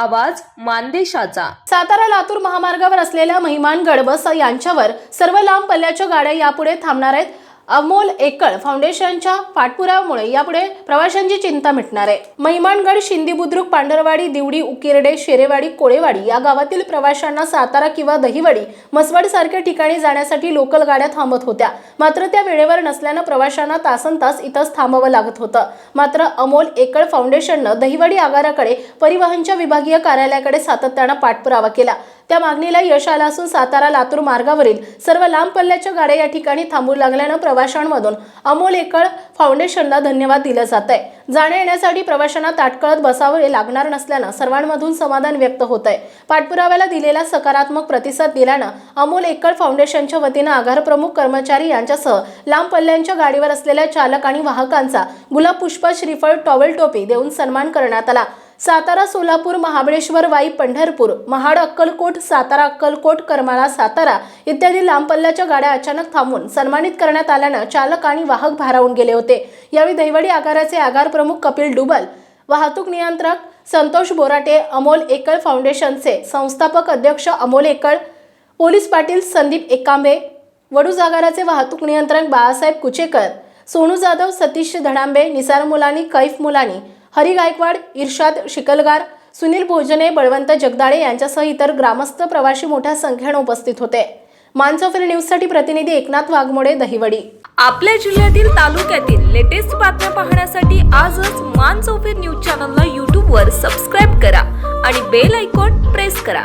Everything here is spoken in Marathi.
आवाज मानदेशाचा. सातारा लातूर महामार्गावर असलेल्या महिमानगड बस यांच्यावर सर्व लांब पल्ल्याच्या गाड्या यापुढे थांबणार आहेत. अमोल एकळ फाउंडेशनच्या पाठपुरावामुळे यापुढे प्रवाशांची चिंता मिटणार आहे. महिमानगड शिंदी बुद्रुक पांढरवाडी दिवडी उकिरडे शेरेवाडी कोळेवाडी या गावातील प्रवाशांना सातारा किंवा दहिवडी मसवड सारख्या ठिकाणी जाण्यासाठी लोकल गाड्या थांबत होत्या. मात्र त्या वेळेवर नसल्यानं प्रवाशांना तासन तास इथंच थांबावं लागत होतं. मात्र अमोल एकळ फाउंडेशननं दहिवडी आगाराकडे परिवहनच्या विभागीय कार्यालयाकडे सातत्यानं पाठपुरावा केला. त्या मागणीला यश आलं असून सातारा लातूर मार्गावरील सर्व लांब पल्ल्याच्या गाड्या या ठिकाणी थांबू लागल्यानं प्रवाशांमधून अमोल एकळ फाउंडेशनला धन्यवाद दिलं जात आहे जाण्या येण्यासाठी प्रवाशांना ताटकळत बसावे लागणार नसल्यानं सर्वांमधून समाधान व्यक्त होत आहे पाठपुराव्याला दिलेला सकारात्मक प्रतिसाद दिल्यानं अमोल एकळ फाउंडेशनच्या वतीनं आघार प्रमुख कर्मचारी यांच्यासह लांब पल्ल्यांच्या गाडीवर असलेल्या चालक आणि वाहकांचा गुलाब पुष्प श्रीफळ टॉवेल टोपी देऊन सन्मान करण्यात आला. सातारा सोलापूर महाबळेश्वर वाई पंढरपूर महाड अक्कलकोट सातारा अक्कलकोट करमाळा सातारा इत्यादी लांब पल्ल्याच्या गाड्या अचानक थांबून सन्मानित करण्यात आल्यानं चालक आणि वाहक भारावून गेले होते. यावेळी दैवडी आगाराचे आगार प्रमुख कपिल डुबल वाहतूक नियंत्रक संतोष बोराटे अमोल एकळ फाउंडेशनचे संस्थापक अध्यक्ष अमोल एकळ पोलीस पाटील संदीप एकांबे वडू जागाराचे वाहतूक नियंत्रक बाळासाहेब कुचेकर सोनू जाधव सतीश धडांबे निसार मुलानी कैफ मुलानी हरी गायकवाड इर्शाद शिकलगार सुनील भोजने बळवंत जगदाळे यांच्यासह इतर ग्रामस्थ प्रवासी मोठ्या संख्येने उपस्थित होते. मानसोफर न्यूजसाठी प्रतिनिधी एकनाथ वाघमोडे दहिवडी. आपल्या जिल्ह्यातील तालुक्यातील लेटेस्ट बातम्या पाहण्यासाठी आजच मान न्यूज चॅनलला यूट्यूबवर सबस्क्राईब करा आणि बेल आयकॉन प्रेस करा.